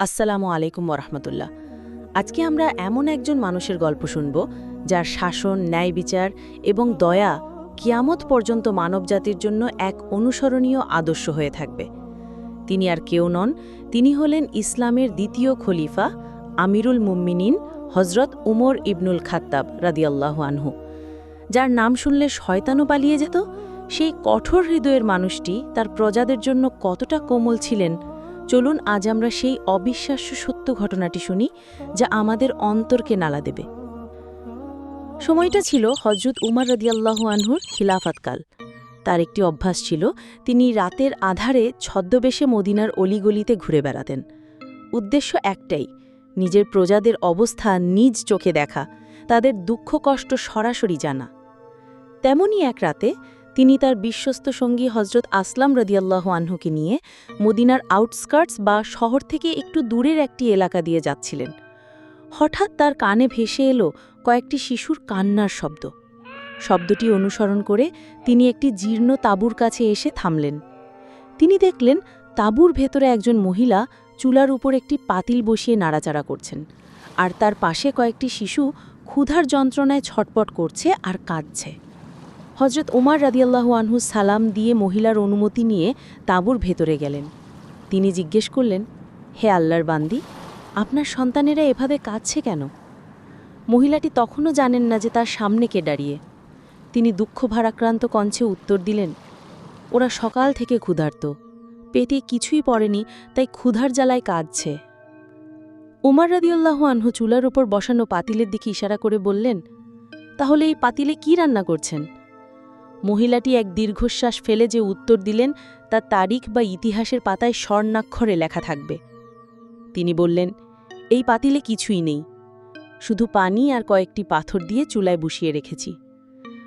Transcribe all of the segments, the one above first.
আসসালামু আলাইকুম ওরহমতুল্লাহ আজকে আমরা এমন একজন মানুষের গল্প শুনব, যার শাসন, ন্যায় বিচার এবং দয়া কিয়ামত পর্যন্ত মানবজাতির জন্য এক অনুসরণীয় আদর্শ হয়ে থাকবে। তিনি আর কেউ নন, তিনি হলেন ইসলামের দ্বিতীয় খলিফা আমিরুল মুম্মিনিন হজরত উমর ইবনুল খাত্তাব রাদিয়াল্লাহু আনহু। যার নাম শুনলে শয়তানও পালিয়ে যেত, সেই কঠোর হৃদয়ের মানুষটি তার প্রজাদের জন্য কতটা কোমল ছিলেন চলুন আজ আমরা সেই অবিশ্বাস্য সত্য ঘটনাটি শুনি, যা আমাদের অন্তরকে নালা দেবে। সময়টা ছিল হজরত উমার রদিয়াল্লাহু আনহুর খিলাফাতকাল তার একটি অভ্যাস ছিল, তিনি রাতের আধারে ছদ্মবেশে মদিনার অলিগলিতে ঘুরে বেড়াতেন। উদ্দেশ্য একটাই, নিজের প্রজাদের অবস্থা নিজ চোখে দেখা, তাদের দুঃখ কষ্ট সরাসরি জানা। তেমনই এক রাতে তিনি তার বিশ্বস্ত সঙ্গী হজরত আসলাম রদিয়াল্লাহ আনহুকে নিয়ে মদিনার আউটস্কার্টস বা শহর থেকে একটু দূরের একটি এলাকা দিয়ে যাচ্ছিলেন। হঠাৎ তার কানে ভেসে এলো কয়েকটি শিশুর কান্নার শব্দ। শব্দটি অনুসরণ করে তিনি একটি জীর্ণ তাঁবুর কাছে এসে থামলেন। তিনি দেখলেন তাঁবুর ভেতরে একজন মহিলা চুলার উপর একটি পাতিল বসিয়ে নাড়াচাড়া করছেন আর তার পাশে কয়েকটি শিশু ক্ষুধার যন্ত্রণায় ছটপট করছে আর কাঁদছে। হজরত ওমার রাদিয়াল্লাহু আনহু সালাম দিয়ে মহিলার অনুমতি নিয়ে তাঁবুর ভেতরে গেলেন। তিনি জিজ্ঞেস করলেন, হে আল্লাহর বান্দি, আপনার সন্তানেরা এভাবে কাঁদছে কেন? মহিলাটি তখনও জানেন না যে তার সামনে কে দাঁড়িয়ে। তিনি দুঃখ ভারাক্রান্ত কঞ্চে উত্তর দিলেন, ওরা সকাল থেকে ক্ষুধার্ত। পেটে কিছুই পড়েনি, তাই ক্ষুধার জ্বালায় কাঁদছে। উমার রাদিউল্লাহ আনহু চুলার ওপর বসানো পাতিলের দিকে ইশারা করে বললেন, তাহলে এই পাতিলে কি রান্না করছেন? মহিলাটি এক দীর্ঘশ্বাস ফেলে যে উত্তর দিলেন, তা তারিখ বা ইতিহাসের পাতায় স্বর্ণাক্ষরে লেখা থাকবে। তিনি বললেন, এই পাতিলে কিছুই নেই। শুধু পানি আর কয়েকটি পাথর দিয়ে চুলায় বসিয়ে রেখেছি।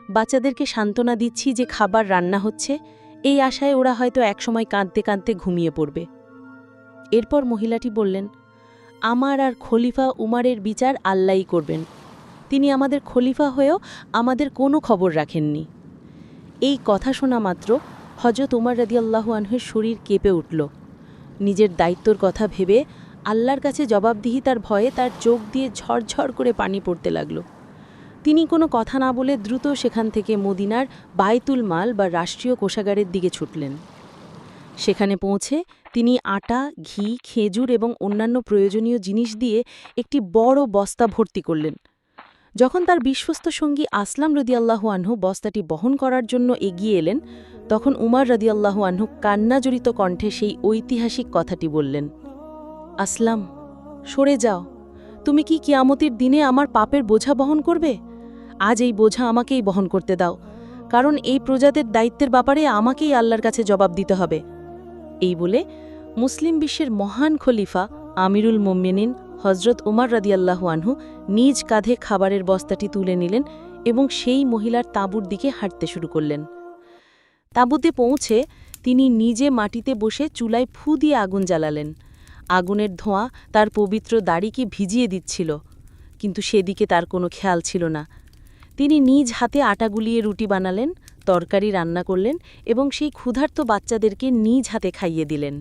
বাচ্চাদেরকে সান্ত্বনা দিচ্ছি যে খাবার রান্না হচ্ছে, এই আশায় ওরা হয়তো একসময় কাঁদতে কাঁদতে ঘুমিয়ে পড়বে। এরপর মহিলাটি বললেন, আমার আর খলিফা উমারের বিচার আল্লাহই করবেন। তিনি আমাদের খলিফা হয়েও আমাদের কোনো খবর রাখেননি। এই কথা শোনা মাত্র হজরত উমার রাদিয়াল্লাহু আনহের শরীর কেঁপে উঠল। নিজের দায়িত্বর কথা ভেবে আল্লাহর কাছে জবাবদিহিতার ভয়ে তার চোখ দিয়ে ঝরঝর করে পানি পড়তে লাগল। তিনি কোনো কথা না বলে দ্রুত সেখান থেকে মদিনার বায়তুল মাল বা রাষ্ট্রীয় কোষাগারের দিকে ছুটলেন। সেখানে পৌঁছে তিনি আটা, ঘি, খেজুর এবং অন্যান্য প্রয়োজনীয় জিনিস দিয়ে একটি বড় বস্তা ভর্তি করলেন। যখন তার বিশ্বস্ত সঙ্গী আসলাম রদিয়াল্লাহু আনহু বস্তাটি বহন করার জন্য এগিয়ে এলেন, তখন উমার রদিয়াল্লাহু আনহু কান্নাজড়িত কণ্ঠে সেই ঐতিহাসিক কথাটি বললেন, আসলাম, সরে যাও। তুমি কি কিয়ামতির দিনে আমার পাপের বোঝা বহন করবে? আজ এই বোঝা আমাকেই বহন করতে দাও, কারণ এই প্রজাদের দায়িত্বের ব্যাপারে আমাকেই আল্লাহর কাছে জবাব দিতে হবে। এই বলে মুসলিম বিশ্বের মহান খলিফা আমিরুল মোম্মেনিন হজরত উমার রাদিয়াল্লাহু আনহু নিজ কাঁধে খাবারের বস্তাটি তুলে নিলেন এবং সেই মহিলার তাঁবুর দিকে হাঁটতে শুরু করলেন। তাঁবুতে পৌঁছে তিনি নিজে মাটিতে বসে চুলায় ফু দিয়ে আগুন জ্বালালেন। আগুনের ধোঁয়া তার পবিত্র দাড়িকে ভিজিয়ে দিচ্ছিল, কিন্তু সেদিকে তার কোনো খেয়াল ছিল না। তিনি নিজ হাতে আটা গুলিয়ে রুটি বানালেন, তরকারি রান্না করলেন এবং সেই ক্ষুধার্ত বাচ্চাদেরকে নিজ হাতে খাইয়ে দিলেন।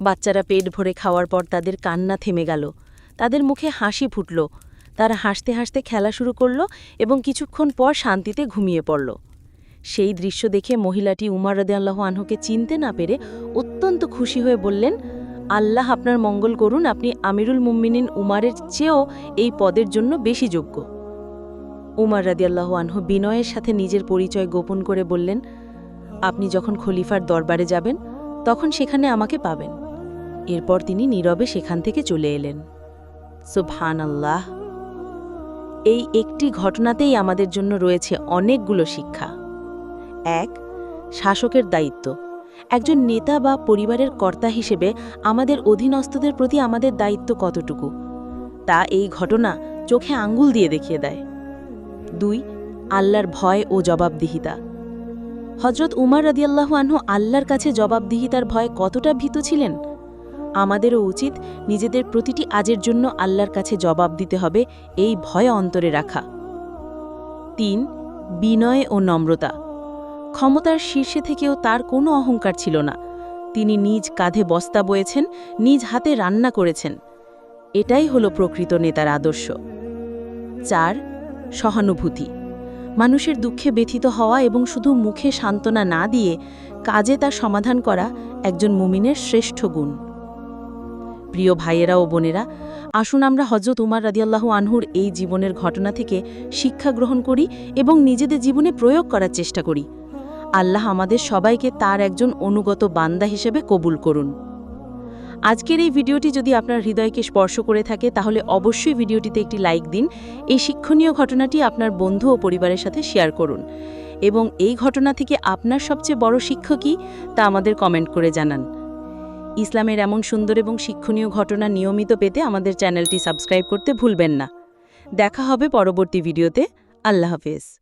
বাচ্চারা পেট ভরে খাওয়ার পর তাদের কান্না থেমে গেল। তাদের মুখে হাসি ফুটল। তারা হাসতে হাসতে খেলা শুরু করল এবং কিছুক্ষণ পর শান্তিতে ঘুমিয়ে পড়ল। সেই দৃশ্য দেখে মহিলাটি উমার রদেআল্লাহ আনহুকে চিনতে না পেরে অত্যন্ত খুশি হয়ে বললেন, আল্লাহ আপনার মঙ্গল করুন, আপনি আমিরুল মুম্মিনিন উমারের চেয়েও এই পদের জন্য বেশি যোগ্য। উমার রাদিয়াল্লাহ আনহু বিনয়ের সাথে নিজের পরিচয় গোপন করে বললেন, আপনি যখন খলিফার দরবারে যাবেন, তখন সেখানে আমাকে পাবেন। এরপর তিনি নীরবে সেখান থেকে চলে এলেন। সুবহান আল্লাহ এই একটি ঘটনাতেই আমাদের জন্য রয়েছে অনেকগুলো শিক্ষা। এক, শাসকের দায়িত্ব। একজন নেতা বা পরিবারের কর্তা হিসেবে আমাদের অধীনস্থদের প্রতি আমাদের দায়িত্ব কতটুকু? তা এই ঘটনা চোখে আঙ্গুল দিয়ে দেখিয়ে দেয়। দুই, আল্লাহর ভয় ও জবাবদিহিতা। হজরত উমার রাদিয়াল্লাহু আনহু আল্লাহর কাছে জবাবদিহিতার ভয় কতটা ভীত ছিলেন? আমাদেরও উচিত নিজেদের প্রতিটি আজের জন্য আল্লাহর কাছে জবাব দিতে হবে, এই ভয় অন্তরে রাখা। তিন, বিনয় ও নম্রতা। ক্ষমতার শীর্ষে থেকেও তার কোনো অহংকার ছিল না। তিনি নিজ কাঁধে বস্তা বয়েছেন, নিজ হাতে রান্না করেছেন। এটাই হলো প্রকৃত নেতার আদর্শ। চার, সহানুভূতি। মানুষের দুঃখে ব্যথিত হওয়া এবং শুধু মুখে সান্ত্বনা না দিয়ে কাজে তা সমাধান করা একজন মুমিনের শ্রেষ্ঠ গুণ। প্রিয় ভাইয়েরা ও বোনেরা, আসুন আমরা হজরত উমার রাদিয়াল্লাহু আনহুর এই জীবনের ঘটনা থেকে শিক্ষা গ্রহণ করি এবং নিজেদের জীবনে প্রয়োগ করার চেষ্টা করি। আল্লাহ আমাদের সবাইকে তার একজন অনুগত বান্দা হিসেবে কবুল করুন। আজকের এই ভিডিওটি যদি আপনার হৃদয়কে স্পর্শ করে থাকে, তাহলে অবশ্যই ভিডিওটিতে একটি লাইক দিন। এই শিক্ষণীয় ঘটনাটি আপনার বন্ধু ও পরিবারের সাথে শেয়ার করুন। এবং এই ঘটনা থেকে আপনার সবচেয়ে বড় শিক্ষা কী, তা আমাদের কমেন্ট করে জানান। ইসলামের এমন সুন্দর এবং শিক্ষণীয় ঘটনা নিয়মিত পেতে আমাদের চ্যানেলটি সাবস্ক্রাইব করতে ভুলবেন না। দেখা হবে পরবর্তী ভিডিওতে। আল্লাহ হাফেজ।